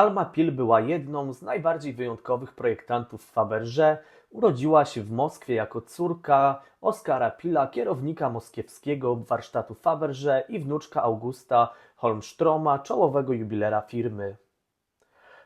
Alma Pil była jedną z najbardziej wyjątkowych projektantów Fabergé. Urodziła się w Moskwie jako córka Oskara Pila, kierownika moskiewskiego warsztatu Fabergé i wnuczka Augusta Holmstroma, czołowego jubilera firmy.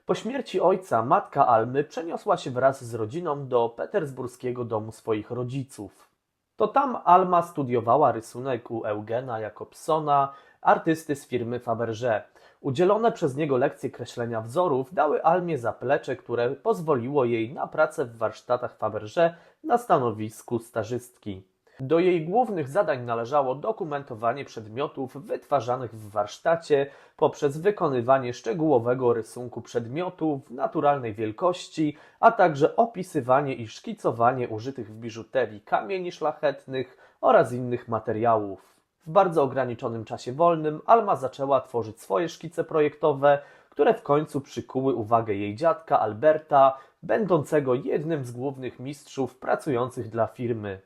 Po śmierci ojca matka Almy przeniosła się wraz z rodziną do petersburskiego domu swoich rodziców. To tam Alma studiowała rysunek u Eugena Jakobsona, artysty z firmy Fabergé. Udzielone przez niego lekcje kreślenia wzorów dały Almie zaplecze, które pozwoliło jej na pracę w warsztatach Fabergé na stanowisku stażystki. Do jej głównych zadań należało dokumentowanie przedmiotów wytwarzanych w warsztacie poprzez wykonywanie szczegółowego rysunku przedmiotów naturalnej wielkości, a także opisywanie i szkicowanie użytych w biżuterii kamieni szlachetnych oraz innych materiałów. W bardzo ograniczonym czasie wolnym Alma zaczęła tworzyć swoje szkice projektowe, które w końcu przykuły uwagę jej dziadka Alberta, będącego jednym z głównych mistrzów pracujących dla firmy.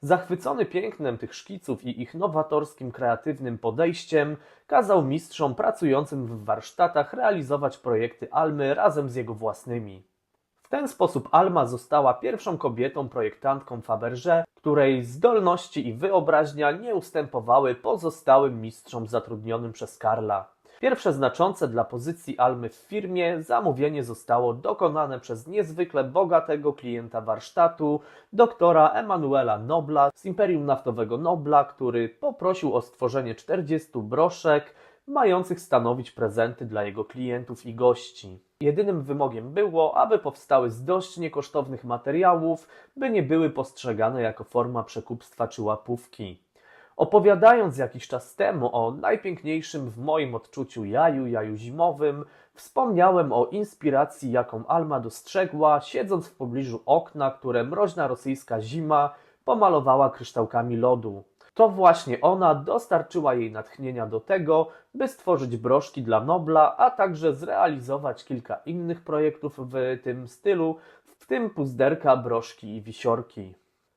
Zachwycony pięknem tych szkiców i ich nowatorskim, kreatywnym podejściem, kazał mistrzom pracującym w warsztatach realizować projekty Almy razem z jego własnymi. Ten sposób Alma została pierwszą kobietą projektantką Fabergé, której zdolności i wyobraźnia nie ustępowały pozostałym mistrzom zatrudnionym przez Karla. Pierwsze znaczące dla pozycji Almy w firmie zamówienie zostało dokonane przez niezwykle bogatego klienta warsztatu, doktora Emanuela Nobla z Imperium Naftowego Nobla, który poprosił o stworzenie 40 broszek mających stanowić prezenty dla jego klientów i gości. Jedynym wymogiem było, aby powstały z dość niekosztownych materiałów, by nie były postrzegane jako forma przekupstwa czy łapówki. Opowiadając jakiś czas temu o najpiękniejszym w moim odczuciu jaju, jaju zimowym, wspomniałem o inspiracji, jaką Alma dostrzegła, siedząc w pobliżu okna, które mroźna rosyjska zima pomalowała kryształkami lodu. To właśnie ona dostarczyła jej natchnienia do tego, by stworzyć broszki dla Nobla, a także zrealizować kilka innych projektów w tym stylu, w tym puzderka, broszki i wisiorki.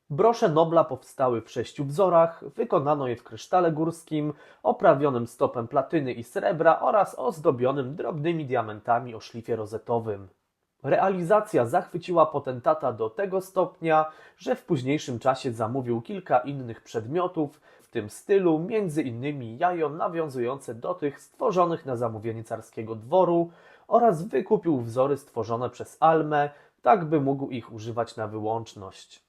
Brosze Nobla powstały w sześciu wzorach, wykonano je w krysztale górskim, oprawionym stopem platyny i srebra oraz ozdobionym drobnymi diamentami o szlifie rozetowym. Realizacja zachwyciła potentata do tego stopnia, że w późniejszym czasie zamówił kilka innych przedmiotów w tym stylu, między innymi jajo nawiązujące do tych stworzonych na zamówienie carskiego dworu oraz wykupił wzory stworzone przez Almę, tak by mógł ich używać na wyłączność.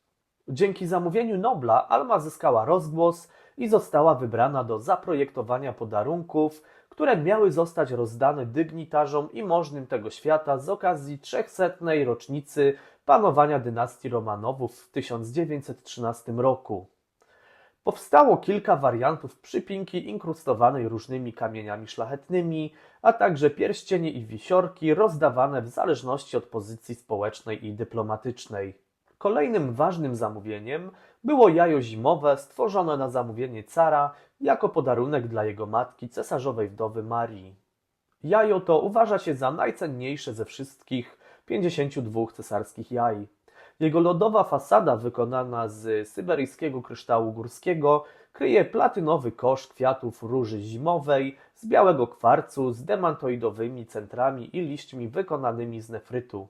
Dzięki zamówieniu Nobla Alma zyskała rozgłos i została wybrana do zaprojektowania podarunków, które miały zostać rozdane dygnitarzom i możnym tego świata z okazji 300. rocznicy panowania dynastii Romanowów w 1913 roku. Powstało kilka wariantów przypinki inkrustowanej różnymi kamieniami szlachetnymi, a także pierścienie i wisiorki rozdawane w zależności od pozycji społecznej i dyplomatycznej. Kolejnym ważnym zamówieniem było jajo zimowe stworzone na zamówienie cara jako podarunek dla jego matki, cesarzowej wdowy Marii. Jajo to uważa się za najcenniejsze ze wszystkich 52 cesarskich jaj. Jego lodowa fasada wykonana z syberyjskiego kryształu górskiego kryje platynowy kosz kwiatów róży zimowej z białego kwarcu z demantoidowymi centrami i liśćmi wykonanymi z nefrytu.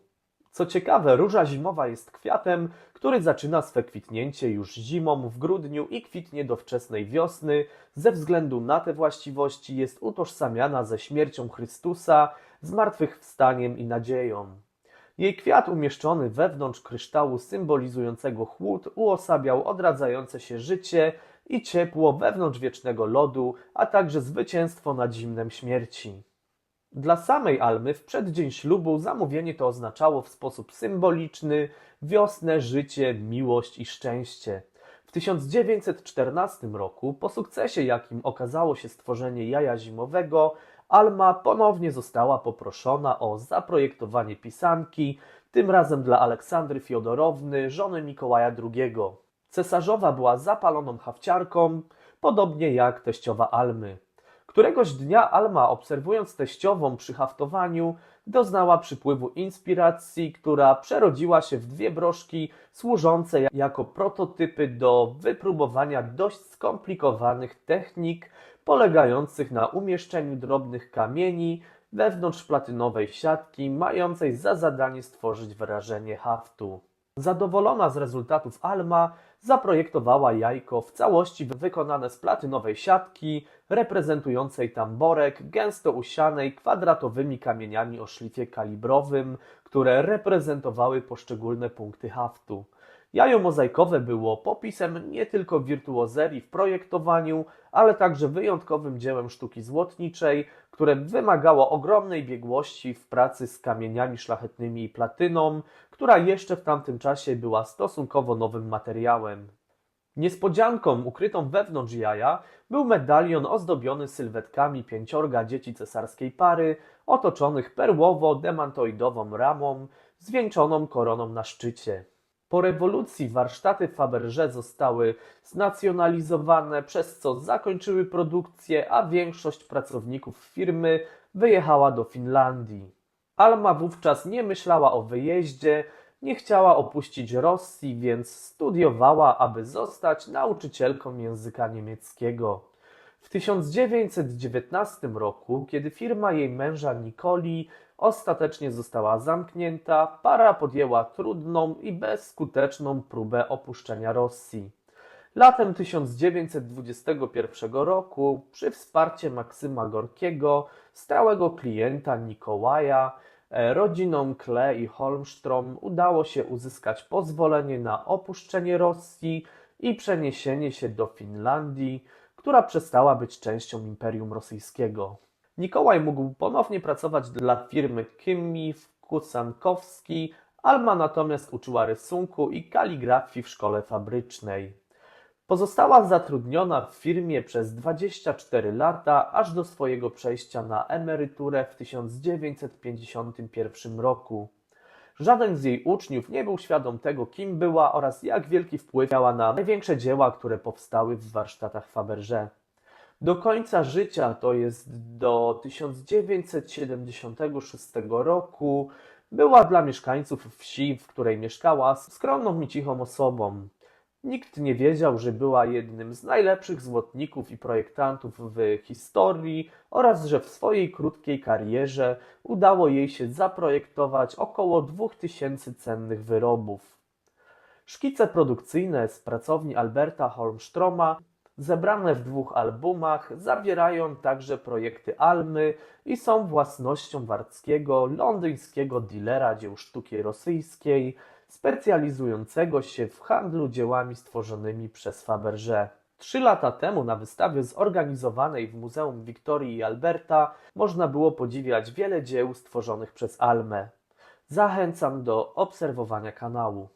Co ciekawe, róża zimowa jest kwiatem, który zaczyna swe kwitnięcie już zimą w grudniu i kwitnie do wczesnej wiosny. Ze względu na te właściwości jest utożsamiana ze śmiercią Chrystusa, zmartwychwstaniem i nadzieją. Jej kwiat umieszczony wewnątrz kryształu symbolizującego chłód uosabiał odradzające się życie i ciepło wewnątrz wiecznego lodu, a także zwycięstwo nad zimnem śmierci. Dla samej Almy w przeddzień ślubu zamówienie to oznaczało w sposób symboliczny wiosnę, życie, miłość i szczęście. W 1914 roku, po sukcesie jakim okazało się stworzenie jaja zimowego, Alma ponownie została poproszona o zaprojektowanie pisanki, tym razem dla Aleksandry Fiodorowny, żony Mikołaja II. Cesarzowa była zapaloną hawciarką, podobnie jak teściowa Almy. Któregoś dnia Alma, obserwując teściową przy haftowaniu, doznała przypływu inspiracji, która przerodziła się w dwie broszki służące jako prototypy do wypróbowania dość skomplikowanych technik polegających na umieszczeniu drobnych kamieni wewnątrz platynowej siatki, mającej za zadanie stworzyć wrażenie haftu. Zadowolona z rezultatów Alma zaprojektowała jajko w całości wykonane z platynowej siatki, reprezentującej tamborek gęsto usianej kwadratowymi kamieniami o szlifie kalibrowym, które reprezentowały poszczególne punkty haftu. Jajo mozaikowe było popisem nie tylko wirtuozerii w projektowaniu, ale także wyjątkowym dziełem sztuki złotniczej, które wymagało ogromnej biegłości w pracy z kamieniami szlachetnymi i platyną, która jeszcze w tamtym czasie była stosunkowo nowym materiałem. Niespodzianką ukrytą wewnątrz jaja był medalion ozdobiony sylwetkami pięciorga dzieci cesarskiej pary, otoczonych perłowo-demantoidową ramą, zwieńczoną koroną na szczycie. Po rewolucji warsztaty Fabergé zostały znacjonalizowane, przez co zakończyły produkcję, a większość pracowników firmy wyjechała do Finlandii. Alma wówczas nie myślała o wyjeździe, nie chciała opuścić Rosji, więc studiowała, aby zostać nauczycielką języka niemieckiego. W 1919 roku, kiedy firma jej męża Nikoli ostatecznie została zamknięta, para podjęła trudną i bezskuteczną próbę opuszczenia Rosji. Latem 1921 roku, przy wsparciu Maksyma Gorkiego, stałego klienta Nikołaja, rodzinom Kle i Holmstrom udało się uzyskać pozwolenie na opuszczenie Rosji i przeniesienie się do Finlandii, która przestała być częścią Imperium Rosyjskiego. Mikołaj mógł ponownie pracować dla firmy Kimif Kusankowski, Alma natomiast uczyła rysunku i kaligrafii w szkole fabrycznej. Pozostała zatrudniona w firmie przez 24 lata, aż do swojego przejścia na emeryturę w 1951 roku. Żaden z jej uczniów nie był świadom tego, kim była oraz jak wielki wpływ miała na największe dzieła, które powstały w warsztatach Fabergé. Do końca życia, to jest do 1976 roku, była dla mieszkańców wsi, w której mieszkała, skromną i cichą osobą. Nikt nie wiedział, że była jednym z najlepszych złotników i projektantów w historii oraz że w swojej krótkiej karierze udało jej się zaprojektować około 2000 cennych wyrobów. Szkice produkcyjne z pracowni Alberta Holmstroma, zebrane w dwóch albumach, zawierają także projekty Almy i są własnością Warckiego, londyńskiego dealera dzieł sztuki rosyjskiej, specjalizującego się w handlu dziełami stworzonymi przez Fabergé. Trzy lata temu na wystawie zorganizowanej w Muzeum Wiktorii i Alberta można było podziwiać wiele dzieł stworzonych przez Almę. Zachęcam do obserwowania kanału.